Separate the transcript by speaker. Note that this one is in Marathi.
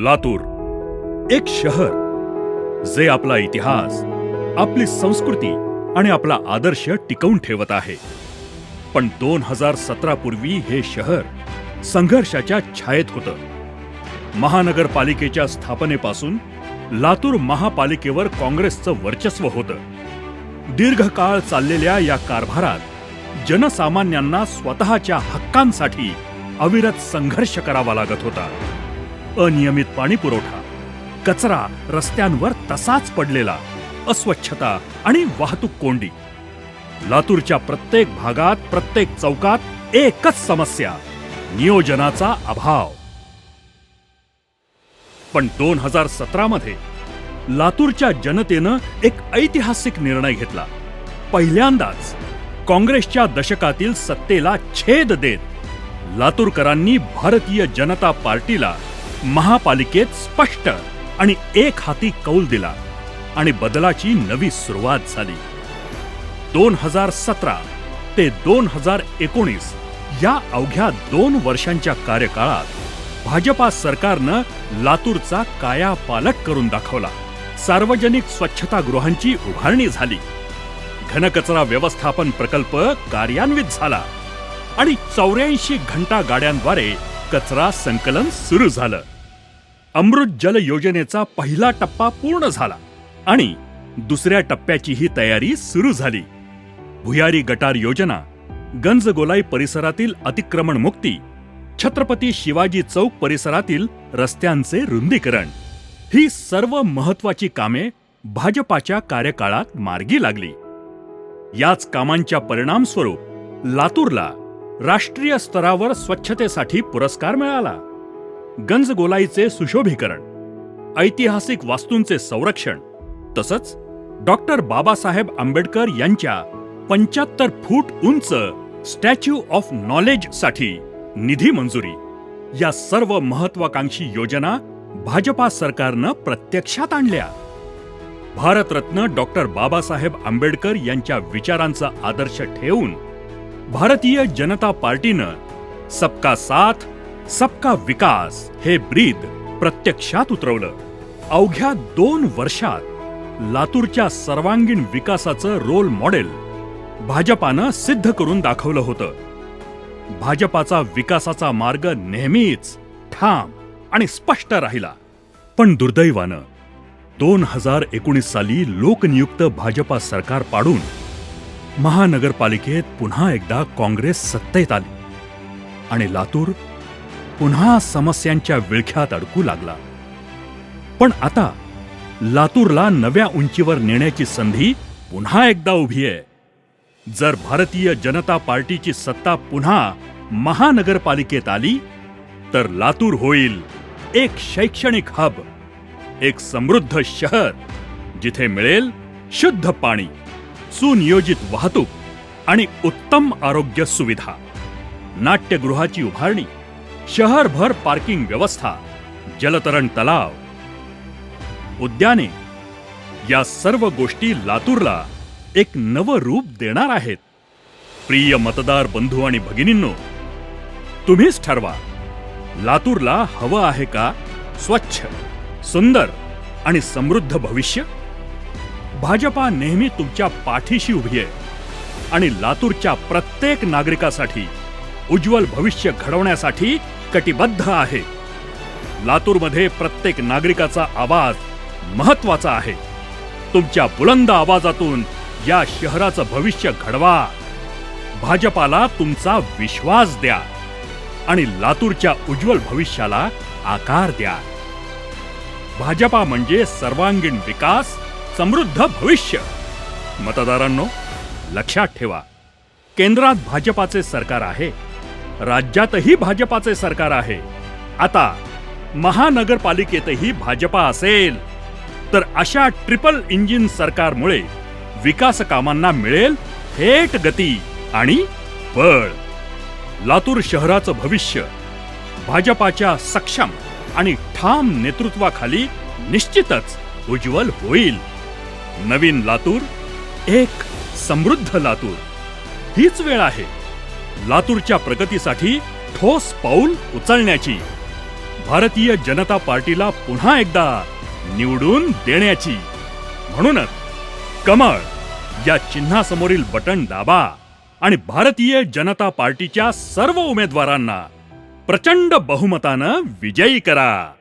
Speaker 1: लातूर. एक शहर जे आपला इतिहास आपली संस्कृती आणि आपला आदर्श टिकवून ठेवत आहे. पण दोन हजार सतरा पूर्वी हे शहर संघर्षाच्या छायेत होतं. महानगरपालिकेच्या स्थापनेपासून लातूर महापालिकेवर काँग्रेसचं वर्चस्व होतं. दीर्घकाळ चाललेल्या या कारभारात जनसामान्यांना स्वतःच्या हक्कांसाठी अविरत संघर्ष करावा लागत होता. अनियमित पाणी पुरवठा कचरा रस्त्यांवर तसाच पडलेला. अस्वच्छता आणि वाहतूक कोंडी. लातूरच्या प्रत्येक भागात प्रत्येक चौकात एकच समस्या नियोजनाचा अभाव. पण दोन हजार सतरा मध्ये लातूरच्या जनतेनं एक ऐतिहासिक निर्णय घेतला. पहिल्यांदाच काँग्रेसच्या दशकातील सत्तेला छेद देत लातूरकरांनी भारतीय जनता पार्टीला महापालिकेत स्पष्ट आणि एक हाती कौल दिला आणि बदलाची नवी सुरुवात झाली. दोन हजार सतरा ते दोन हजार एकोणीस या अवघ्या दोन वर्षांच्या कार्यकाळात भाजपा सरकारनं लातूरचा कायापालट करून दाखवला. सार्वजनिक स्वच्छतागृहांची उभारणी झाली. घनकचरा व्यवस्थापन प्रकल्प कार्यान्वित झाला आणि चौऱ्याऐंशी घंटा गाड्यांद्वारे कचरा संकलन सुरू झालं. अमृत जल योजनेचा पहिला टप्पा पूर्ण झाला आणि दुसऱ्या टप्प्याचीही तयारी सुरू झाली. भुयारी गटार योजना गंजगोलाई परिसरातील अतिक्रमण मुक्ती छत्रपती शिवाजी चौक परिसरातील रस्त्यांचे रुंदीकरण ही सर्व महत्वाची कामे भाजपाच्या कार्यकाळात मार्गी लागली. याच कामांच्या परिणामस्वरूप लातूरला राष्ट्रीय स्तरावर स्वच्छतेसाठी पुरस्कार मिळाला. गंजगोलाईचे सुशोभीकरण ऐतिहासिक वास्तूंचे संरक्षण तसंच डॉक्टर बाबासाहेब आंबेडकर यांच्या पंच्याहत्तर फूट उंच स्टॅच्यू ऑफ नॉलेजसाठी निधी मंजुरी. या सर्व महत्वाकांक्षी योजना भाजपा सरकारनं प्रत्यक्षात आणल्या. भारतरत्न डॉक्टर बाबासाहेब आंबेडकर यांच्या विचारांचा आदर्श ठेवून भारतीय जनता पार्टीनं सबका साथ सबका विकास हे ब्रीद प्रत्यक्षात उतरवलं. अवघ्या दोन वर्षात लातूरच्या सर्वांगीण विकासाचं रोल मॉडेल भाजपानं सिद्ध करून दाखवलं होतं. भाजपाचा विकासाचा मार्ग नेहमीच ठाम आणि स्पष्ट राहिला. पण दुर्दैवानं दोन हजार एकोणीस साली लोकनियुक्त भाजपा सरकार पाडून महानगरपालिकेत पुन्हा एकदा काँग्रेस सत्तेत आली. आणि लातूर पुन्हा समस्यांच्या विळख्यात अडकू लागला. पण आता लातूरला नव्या उंचीवर नेण्याची संधी पुन्हा एकदा उभी आहे. जर भारतीय जनता पार्टीची सत्ता पुन्हा महानगरपालिकेत आली तर लातूर होईल एक शैक्षणिक हब एक समृद्ध शहर जिथे मिळेल शुद्ध पाणी. सुनियोजित वाहतूक आणि उत्तम आरोग्य सुविधा. नाट्यगृहाची उभारणी शहरभर पार्किंग व्यवस्था जलतरण तलाव. उद्याने या सर्व गोष्टी लातूरला एक नवं रूप देणार आहेत. प्रिय मतदार बंधू आणि भगिनींनो तुम्हीच ठरवा लातूरला हवं आहे का स्वच्छ सुंदर आणि समृद्ध भविष्य? भाजपा नेहमी तुमच्या पाठीशी उभी आहे. आणि लातूरच्या प्रत्येक नागरिकासाठी उज्ज्वल भविष्य घडवण्यासाठी कटिबद्ध आहे. लातूरमध्ये प्रत्येक नागरिकाचा आवाज महत्त्वाचा आहे. तुमच्या बुलंद आवाजातून या शहराचं भविष्य घडवा. भाजपाला तुमचा विश्वास द्या. आणि लातूरच्या उज्ज्वल भविष्याला आकार द्या. भाजपा म्हणजे सर्वांगीण विकास समृद्ध भविष्य. मतदारांनो लक्षात ठेवा केंद्रात भाजपाचे सरकार आहे राज्यातही भाजपाचे सरकार आहे. आता महानगरपालिकेतही भाजपा असेल तर अशा ट्रिपल इंजिन सरकारमुळे विकास कामांना मिळेल थेट गती आणि बळ. लातूर शहराचं भविष्य भाजपाच्या सक्षम आणि ठाम नेतृत्वाखाली निश्चितच उज्ज्वल होईल. नवीन लातूर एक समृद्ध लातूर. हीच वेळ आहे लातूरच्या प्रगतीसाठी ठोस पाऊल उचलण्याची. भारतीय जनता पार्टीला पुन्हा एकदा निवडून देण्याची. म्हणूनच कमळ या चिन्हासमोरील बटन दाबा आणि भारतीय जनता पार्टीच्या सर्व उमेदवारांना प्रचंड बहुमतानं विजयी करा.